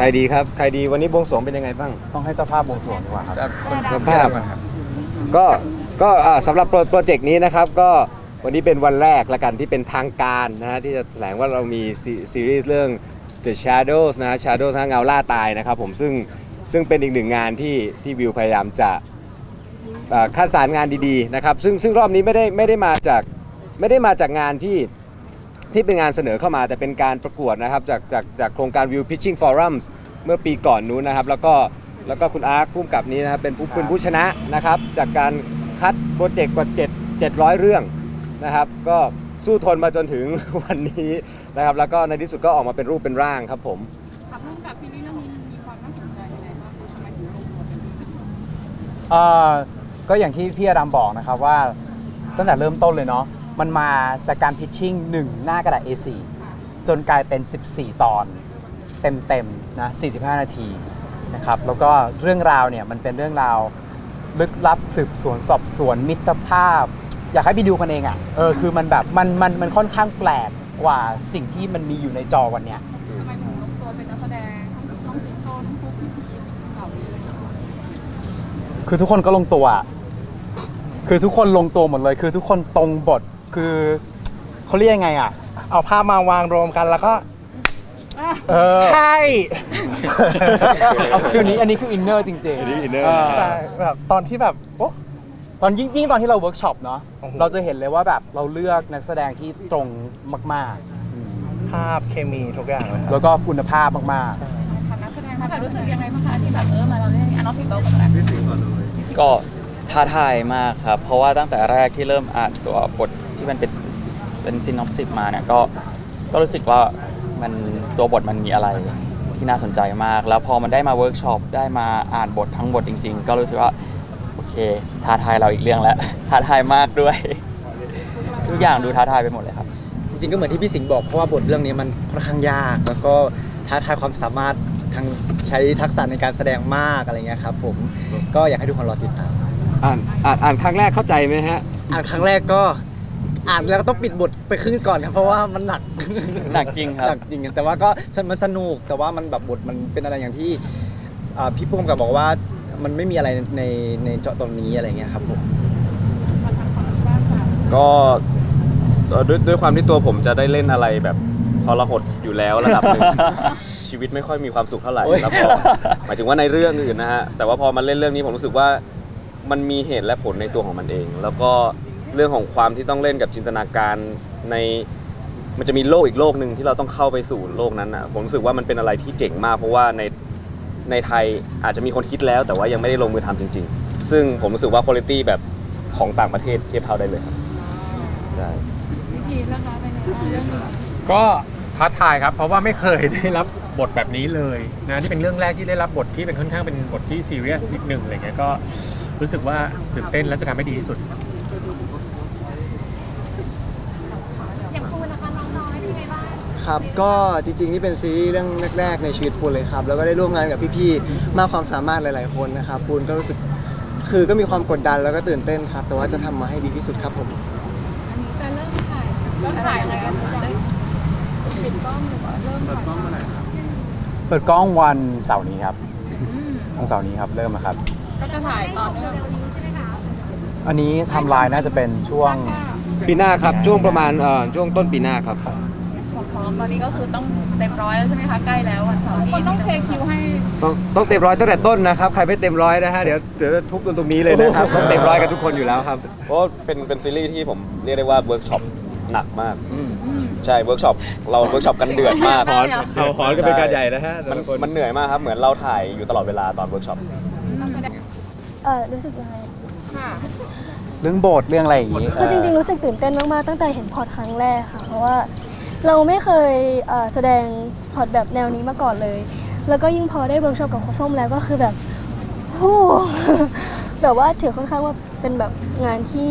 ใครดีครับ ใครดีวันนี้บวงสรวงเป็นยังไงบ้าง ต้องให้เจ้าภาพบวงสรวงดีกว่าครับ เจ้าภาพ ก็ก็อ่าสำหรับโปรโปรเจกต์นี้นะครับก็วันนี้เป็นวันแรกละกันที่เป็นทางการนะฮะที่จะแถลงว่าเรามีซีซีรีส์เรื่อง The Shadows นะฮะ Shadows นะเงาล่าตายนะครับผมซึ่งซึ่งเป็นอีกหนึ่งงานที่ที่วิวพยายามจะเอ่อคัดสรรงานดีๆนะครับซึ่งซึ่งรอบนี้ไม่ได้ไม่ได้มาจากไม่ได้มาจากงานที่ ที่เป็นงานเสนอเข้ามาแต่เป็นการประกวดนะครับจากจากจากโครงการ View Pitching Forums เมื่อปีก่อนนู้นนะครับ แล้วก็แล้วก็คุณอาร์คพุ่มกับนี้นะครับเป็นผู้เป็นผู้ชนะนะครับ จากการคัดโปรเจกต์กว่า7 700 เรื่องนะครับ ก็สู้ทนมาจนถึงวันนี้นะครับ แล้วก็ในที่สุดก็ออกมาเป็นรูปเป็นร่างครับผมค่ะพุ่งกับซีรีส์เรื่องนี้มีความน่าสนใจยังไงบ้างทำไมถึงลงตัวเป็นเอ่อก็อย่างที่พี่อดัมบอกนะครับว่าตั้งแต่เริ่มต้นเลยเนาะ มันมาจากการพิชชิ่ง1หน้ากระดาษ A4 จนกลายเป็น 14 ตอน เต็มๆนะ 45 นาทีนะครับ แล้วก็เรื่องราวเนี่ยมันเป็นเรื่องราวลึกลับสืบสวนสอบสวนมิตรภาพ อยากให้ไปดูกันเองอะ่ะเออคือมันแบบมันมันมันค่อนข้างแปลกกว่าสิ่งที่มันมีอยู่ในจอวันเนี้ย ทำไมถึงลงตัวเป็นนักแสดงทั้งน้องสิงโตทั้งฟุ๊กพี่พีเหล่านี้เลยคือทุกคนก็ลงตัวอะคือทุกคนลงตัวหมดเลย คือทุกคนตรงบท คือเขาเรียกยังไงอะ เอาภาพมาวางรวมกันแล้วก็เออใช่เอาฟิลนี้อันนี้คืออินเนอร์จริงๆอันนี้ inner ใช่แบบตอนที่แบบโอ้ ตอนยิ่งยิ่งตอนที่เราเวิร์กช็อปเนาะโอ้โห เราจะเห็นเลยว่าแบบเราเลือกนักแสดงที่ตรงมากภาพเคมีทุกอย่างเลยคๆ รับแล้วก็คุณภาพมากทำนักแสดงค่ะรู้สึกยังไงบ้างคะที่แบบเออมาเราเล่นอันน้องสิงโตกับอะไรก็ท้าทายมากครับ เพราะว่าตั้งแต่แรกที่เริ่มอ่านตัวบท ที่มันเป็นเป็นซินอปซิสมาเนี่ยก็ก็รู้สึกว่ามันตัวบทมันมีอะไรที่น่าสนใจมาก แล้วพอมันได้มาเวิร์กช็อปได้มาอ่านบททั้งบทจริง ๆ ก็รู้สึกว่าโอเคท้าทายเราอีกเรื่องแล้วท้าทายมากด้วย ทุกอย่างดูท้าทายไปหมดเลยครับ จริงๆก็เหมือนที่พี่สิงห์บอกเพราะว่าบทเรื่องนี้มันค่อนข้างยาก แล้วก็ท้าทายความสามารถทางใช้ทักษะในการแสดงมากอะไรเงี้ยครับผมก็อยากให้ทุกคนรอติดตาม อ่านอ่านอ่านครั้งแรกเข้าใจไหมฮะ อ่านครั้งแรกก็ อ่านแล้วก็ต้องปิดบทไปครึ่งก่อนครับเพราะว่ามันหนักหนักจริงครับ หนักจริงแต่ว่าก็มันสนุกแต่ว่ามันแบบบทมันเป็นอะไรอย่างที่อ่าพี่ปุ้มกับบอกว่ามันไม่มีอะไรในในเจาะตรงนี้อะไรเงี้ยครับผมมาทางฝั่งนี้บ้างค่ะก็เอ่อด้วยด้วยความที่ตัวผมจะได้เล่นอะไรแบบทรหดอยู่แล้วระดับหนึ่งชีวิตไม่ค่อยมีความสุขเท่าไหร่โอ้ยแล้วพอหมายถึงว่าในเรื่องอื่นนะฮะแต่ว่าพอมาเล่นเรื่องนี้ผมรู้สึกว่ามันมีเหตุและผลในตัวของมันเอง แล้วก็ เรื่องของความที่ต้องเล่นกับจินตนาการในมันจะมีโลกอีกโลกหนึ่งที่เราต้องเข้าไปสู่โลกนั้นอะผมรู้สึกว่ามันเป็นอะไรที่เจ๋งมาก เพราะว่าในในไทยอาจจะมีคนคิดแล้ว แต่ว่ายังไม่ได้ลงมือทำจริง ๆ ซึ่งผมรู้สึกว่าคุณภาพแบบของต่างประเทศเทียบเท่าได้เลยครับใช่พี่พีเรื่องราวเป็นไงบ้างเรื่องนี้ก็ท้าทายครับ เพราะว่าไม่เคยได้รับบทแบบนี้เลยนะที่เป็นเรื่องแรกที่ได้รับบทที่เป็นค่อนข้างเป็นบทที่ซีเรียสนิดหนึ่งอะไรเงี้ยก็รู้สึกว่าตื่นเต้นและจะทำให้ดีที่สุด อย่างคุณนะคะน้องน้อยเป็นไงบ้าง ครับก็จริงๆนี่เป็นซีรีส์เรื่องแรกๆในชีวิตปูนเลยครับแล้วก็ได้ร่วมงานกับพี่ๆมากความสามารถหลาย ๆ คนนะครับปูนก็รู้สึกคือก็มีความกดดันแล้วก็ตื่นเต้นครับ แต่ว่าจะทำมาให้ดีที่สุดครับผม อันนี้จะเริ่มถ่ายเริ่มถ่ายอะไรกันคะได้ปิดกล้องหรือว่าเริ่มเปิดกล้องเมื่อไหร่ๆเปิดกล้องวันเสาร์นี้ครับวันเสาร์นี้ครับเริ่มแล้วครับ ก็จะถ่ายตอนเนื่องอันนี้ไทำลายน่าจะเป็นช่วง ปีหน้าครับ ช่วงประมาณเอ่อช่วงต้นปีหน้าครับของพร้อม ตอนนี้ก็คือต้องเต็มร้อยแล้วใช่ไหมคะใกล้แล้ววันเสาร์นี้คนต้องเทคิวให้ต้องต้องเต็มร้อยตั้งแต่ต้นนะครับใครไม่เต็มร้อยนะฮะเดี๋ยวเดี๋ยวจะทุบกันตรงนี้เลยนะครับต้องเต็มร้อยกันทุกคนอยู่แล้วครับ เพราะว่าเป็นเป็นซีรีส์ที่ผมเรียกได้ว่าเวิร์กช็อปหนักมาก ใช่เวิร์กช็อปเราเวิร์กช็อปกันเดือดมากหอนเอาหอนกันเป็นการใหญ่นะฮะแต่มันละคนมันเหนื่อยมากครับเหมือนเราถ่ายอยู่ตลอดเวลาตอนเวิร์กช็อปนักแสดงเออรู้สึกยังไงค่ะเรื่องบทเรื่องอะไรอย่างนี้คือจริงๆรู้สึกตื่นเต้นมากๆตั้งแต่เห็นพอร์ตครั้งแรกค่ะ เพราะว่า เราไม่เคยเแสดงพอร์ตแบบแนวนี้มาก่อนเลย แล้วก็ยิ่งพอได้เวิร์กช็อปกับโคชส้มแล้วก็คือแบบฮู้แบบว่าถือค่อนข้างว่าเป็นแบบงานที่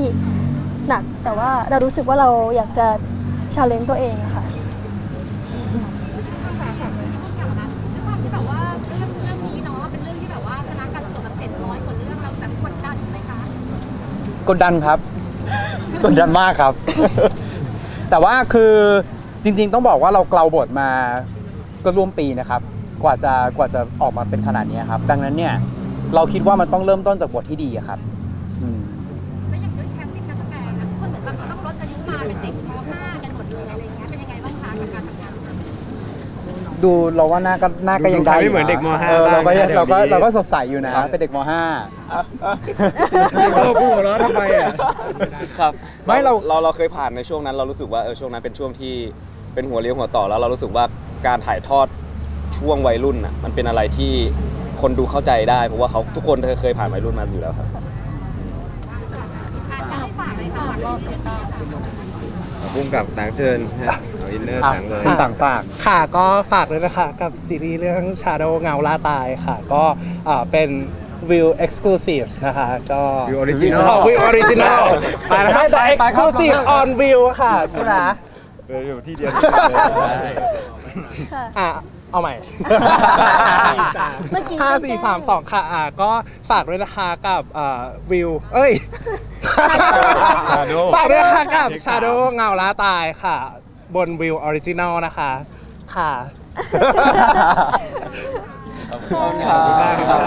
หนัก แต่ว่าเรารู้สึกว่าเราอยากจะชาเลนจ์ตัวเองอะค่ะที่แบบว่าเรื่องนี้เนาะเป็นเรื่องที่แบบว่าชนะการปรวดมาเจ็ดร้อยกว่าเรื่องเราแบบกดดันไหมคะกดดันครับ กดดันมากครับ แต่ว่าคือ จริง ๆ ต้องบอกว่าเราเกลาบทมาก็ร่วมปีนะครับ กว่าจะกว่าจะออกมาเป็นขนาดนี้ครับ ดังนั้นเนี่ยเราคิดว่ามันต้องเริ่มต้นจากบทที่ดีอะครับอืม ดูเราว่าหน้าก็หน้าก็ยังได้ดูไม่เหมือนเด็กมห้าเออเราก็บ้างนะเราก็เดี๋ยวนี้ เราก็สดใสอยู่นะเป็นเด็กมห้าโอ้โหแล้วทำไมอะ ครับไม่เรา เราเราเคยผ่านในช่วงนั้น เรารู้สึกว่าเออช่วงนั้นเป็นช่วงที่เป็นหัวเลี้ยวหัวต่อแล้วเรารู้สึกว่าการถ่ายทอดช่วงวัยรุ่นน่ะมันเป็นอะไรที่คนดูเข้าใจได้เพราะว่าเขาทุกคนเคยผ่านวัยรุ่นมาอยู่แล้วครับ อาจจะให้ฝากเลยค่ะรอบติดตาม พุ่มกับต่างเชิญฮะเอาอินเนอร์อะต่างเลย คุณต่างฝาก ค่ะก็ฝากเลยนะคะกับซีรีส์เรื่อง Shadow เงาล่าตายค่ะ ก็อ่าเป็นวิว exclusive นะคะก็ View Original วิวออริจินอลไปนะครับไปไปครับ exclusive on view ค่ะ ใช่ไหมเอออยู่ที่เดียวค่ะ อะ เอาใหม่เมื่อกี้ ห้าสี่สามสองค่ะอะก็ฝากด้วยนะคะกับอ่าวิวเอ้ย Shadow ฝากด้วยนะคะกับ Shadow เงาล่าตายค่ะ บนวิวออริจินอลนะคะ ค่ะ ขอบคุณค่ะ